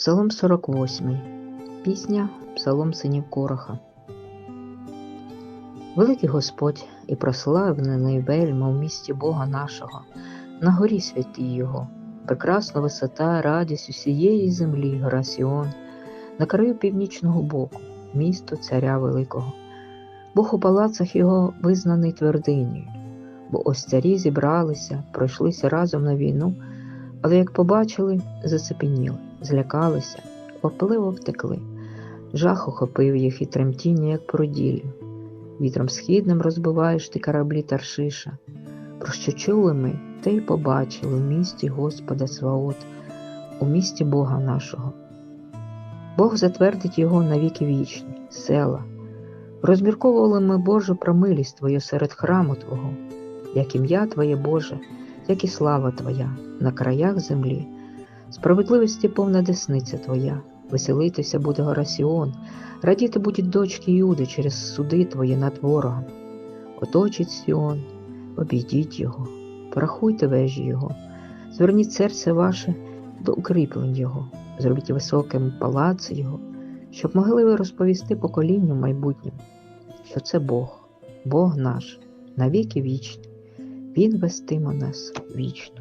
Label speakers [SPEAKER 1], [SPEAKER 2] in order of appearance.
[SPEAKER 1] Псалом 48. Пісня Псалом синів Короха. Великий Господь і прославлений вельма в місті Бога нашого, на горі святій Його, прекрасна висота, радість усієї землі, гора Сіон, на краю північного боку, місто царя Великого. Бог у палацах його визнаний твердинею, бо ось царі зібралися, пройшлися разом на війну, але як побачили, зацепеніли, злякалися, опливо втекли. Жах охопив їх і тремтіння, як породіллю. Вітром східним розбиваєш ти кораблі Таршиша. Про що чули ми, те й побачили в місті Господа Сваот, у місті Бога нашого. Бог затвердить його на віки вічні, села. Розмірковували ми Божу про милість Твою серед храму Твого, як ім'я Твоє Боже, як і слава Твоя на краях землі. Справедливості повна десниця Твоя, веселитися буде гора Сіон, радіти будуть дочки Юди через суди Твої над ворогом. Оточить Сіон, обійдіть його, порахуйте вежі Його, зверніть серце ваше до укріплень Його, зробіть високим палац Його, щоб могли ви розповісти поколінню майбутньому, що це Бог, Бог наш, навіки вічний, Він вестиме нас вічно.